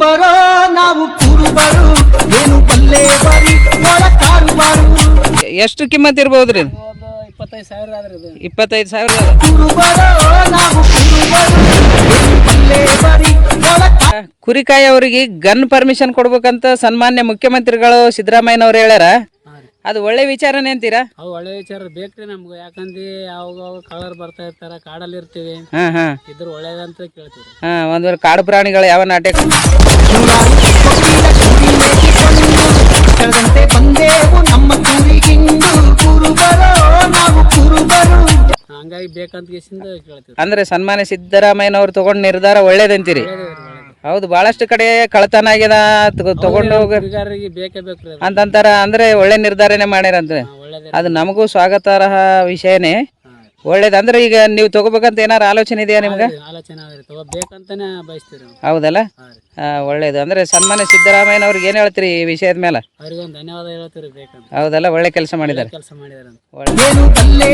ಕುರುಬರೋ ನಾವು ಕುರುಬರು. ಏನು ಬಲ್ಲೆ ಬಾರಿ ಒಳ ಕಾರುಬಾರು. ಎಷ್ಟು ಕಿಮ್ಮತ್ ಇರ್ಬೋದ್ರಿ ಇಪ್ಪತ್ತೈದು ಸಾವಿರ ಆದ್ರೆ ಇದು. ಇಪ್ಪತ್ತೈದು ಸಾವಿರ ಕುರುಬರೋ ನಾವು ಕುರುಬರು. ಏನು ಬಲ್ಲೆ ಬರಿ ಒಳ ಕುರಿಕಾಯಿ ಅವರಿಗೆ ಗನ್ ಪರ್ಮಿಷನ್ ಕೊಡ್ಬೇಕಂತ ಸನ್ಮಾನ್ಯ ಮುಖ್ಯಮಂತ್ರಿಗಳು ಸಿದ್ದರಾಮಯ್ಯನವ್ರು ಹೇಳ್ಯಾರ. ಅದು ಒಳ್ಳೆ ವಿಚಾರನೇ ಅಂತೀರಾ? ಅವು ಒಳ್ಳೆ ವಿಚಾರ ಬೇಕ್ರಿ ನಮ್ಗೆ. ಯಾಕಂದ್ರೆ ಯಾವಾಗ ಅವಾಗ ಕಲರ್ ಬರ್ತಾ ಇರ್ತಾರ ಕಾಡಲ್ಲಿ ಇರ್ತೀವಿ ಹಾ ಹಾ. ಇದ್ರ ಒಳ್ಳೇದಂತ ಕೇಳ್ತೀವಿ. ಹಾ ಒಂದ್ ಕಾಡು ಪ್ರಾಣಿಗಳು ಯಾವ ನಾಟ್ಯ ಹಂಗಾಗಿ ಬೇಕಂತ ಕೇಳ್ತೀವಿ. ಅಂದ್ರೆ ಸನ್ಮಾನ್ಯ ಸಿದ್ದರಾಮಯ್ಯನವ್ರು ತಗೊಂಡ್ ನಿರ್ಧಾರ ಒಳ್ಳೇದಂತೀರಿ? ಹೌದು ಬಹಳಷ್ಟು ಕಡೆ ಕಳತನ ಆಗ್ಯದ ತಗೊ- ತಗೊಂಡು ಹೋಗ ಹುಡುಗರಿಗೆ ಬೇಕೇ ಬೇಕ್ರಿ ಅದು. ಅಂತಂತಾರ ಅಂದ್ರೆ ಒಳ್ಳೆ ನಿರ್ಧಾರನೆ ಮಾಡ್ಯಾರಂತ ಹಾ, ಒಳ್ಳೇದೇ. ಅದು ನಮಗೂ ಸ್ವಾಗತಾರ್ಹ ವಿಷಯನೇ. ಒಳ್ಳೇದು ಅಂದ್ರೆ ಈಗ ನೀವು ತಗೋಬೇಕಂತ ಏನಾರ ಆಲೋಚನೆ ಇದೆಯಾ ನಿಮ್ಗೆ? ಆಲೋಚನೆ ಅದ್ರಿ ತಗೋ ಬೇಕಂತಾನೆ ಬಯಸ್ತೀವಿ ನಾವು. ಹೌದಲ್ಲ? ಹಾಂ ರೀ. ಆ, ಒಳ್ಳೇದು. ಅಂದ್ರೆ ಸನ್ಮಾನ್ಯ ಸಿದ್ದರಾಮಯ್ಯನವ್ರಿಗೆ ಏನ್ ಹೇಳ್ತೀರಿ ಈ ವಿಷಯದ ಮೇಲೆ? ಅವ್ರಿಗೆ ಒಂದು ಧನ್ಯವಾದ ಹೇಳ್ತೀವಿ ಬೇಕಂತ. ಹೌದಲ್ಲ ಒಳ್ಳೆ ಕೆಲಸ ಮಾಡಿದ್ದಾರೆ. ಕೆಲಸ ಒಳ್ಳೆ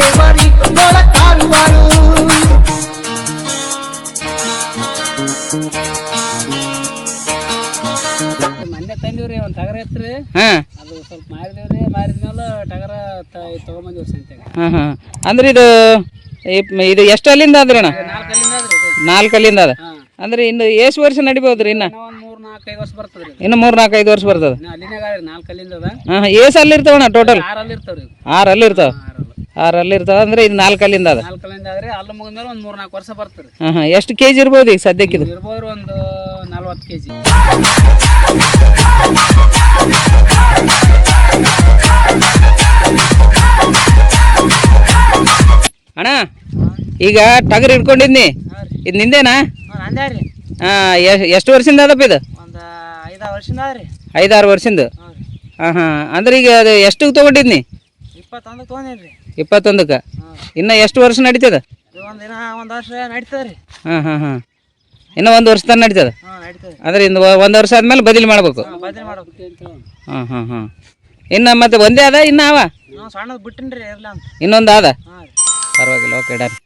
ಮೊನ್ನೆ ತಂದಿವ್ರಿ ಒಂದು ಟಗರ ಎತ್ರಿ ಹಾ. ಅದು ಸ್ವಲ್ಪ ಮಾರಿದೇವ್ರಿ ಮಾರಿದ್ಮೇಲೆ ಟಗರ ತಗೊಂಬಂದಿವ್ರಿ ಸಂತೆಗೆ. ಹಾ ಹಾ. ಅಂದ್ರೆ ಇದು ಇಪ್- ಇದು ಎಷ್ಟು ಅಲ್ಲಿಂದ ಅದ್ರಿ ಅಣ್ಣ? ನಾಲ್ಕು ಅಲ್ಲಿಂದ ಅದ್ರಿ ಇದು. ನಾಲ್ಕು ಅಲ್ಲಿಂದ ಅದ ಹಾಂ. ಅಂದ್ರೆ ಇನ್ನು ಎಷ್ಟು ವರ್ಷ ನಡಿಬೋದ್ರಿ ಇನ್ನ? ಇನ್ನು ಒಂದು ಮೂರ್ ನಾಲ್ಕೈದು ವರ್ಷ ಬರ್ತದ್ರಿ ಇದು. ಇನ್ನು ಮೂರ್ ನಾಲ್ಕು ಐದು ವರ್ಷ ಬರ್ತದ? ಇನ್ನು ಅಲ್ಲಿನಾಗ ನಾಲ್ಕು ಅಲ್ಲಿಂದ ಅದ. ಹಾ ಹಾ. ಏಸ್ ಅಲ್ಲಿ ಇರ್ತಾವಣ್ಣ ಟೋಟಲ್ ಆರಲ್ಲಿ ಇರ್ತಾವ್ರಿ ಇದು. ಆರು ಅಲ್ಲಿ ಇರ್ತಾವ ಆರಲ್ಲ ಇರ್ತದ ಅಂದ್ರೆ ಇದು ನಾಲ್ಕು ಅಲ್ಲಿಂದ ಅದ? ನಾಲ್ಕಲ್ಲಿಂದ ಆದ್ರೆ ಅಲ್ಲಿ ಮುಗಿದ್ಮೇಲೆ ಒಂದು ಮೂರು ನಾಲ್ಕು ವರ್ಷ ಬರ್ತದೆ. ಹಾ ಹಾ. ಎಷ್ಟು ಕೆಜಿ ಇರ್ಬೋದು ಈಗ ಸದ್ಯಕ್ಕೆ ಇದು? ಇರ್ಬೋದ್ರಿ ಒಂದು ನಲ್ವತ್ತು ಕೆಜಿ. ಅಣ್ಣ ಈಗ ಟಗರ್ ಹಿಡ್ಕೊಂಡಿದ್ನಿ. ಇದು ನಿಂದೇನಾ? ಹಾಂ ನಂದೇ ರೀ. ಹಾ ಎಷ್ಟು ವರ್ಷದಿಂದ ಅದಪ್ಪ ಇದು? ಒಂದು ಐದಾರು ವರ್ಷದಿಂದ ರೀ. ಐದಾರು ವರ್ಷದಿಂದ? ಹಾಂ ಹಾ ಅಂದ್ರೆ ಈಗ ಅದು ಎಷ್ಟು ತಗೊಂಡಿದ್ನಿ? ಇಪ್ಪತ್ತೊಂದು ತೊಗೊಂಡೇನಿ ರೀ. ಇಪ್ಪತ್ತೊಂದಕ್ಕೆ? ಇನ್ನ ಎಷ್ಟು ವರ್ಷ ನಡೀತದ? ಒಂದು ಒಂದು ವರ್ಷ ನಡೀತದೆ ರೀ ಹಾಂ ಹಾಂ ಹಾ. ಇನ್ನ ಒಂದು ವರ್ಷ ತನಕ ನಡೀತದ? ಹಾಂ ನಡೀತದೆ ಅಂದ್ರೆ ಇನ್ನು ಒಂದು ವರ್ಷ ಆದ್ಮೇಲೆ ಬದಲಿ ಮಾಡ್ಬೇಕು. ಬದಲಿ ಮಾಡ್ಬೇಕು. ಹಾಂ ಹಾ ಹಾ. ಇನ್ನ ಮತ್ತೆ ಒಂದೇ ಅದ ಇನ್ನ ಅವ? ನಾವು ಸಣ್ಣದು ಬಿಟ್ಟಿನಿ ರೀ ಇರಲ್ಲ ಅಂತ. ಇನ್ನೊಂದು ಅದ ಪರವಾಗಿಲ್ಲ ಓಕೆ ಡನ್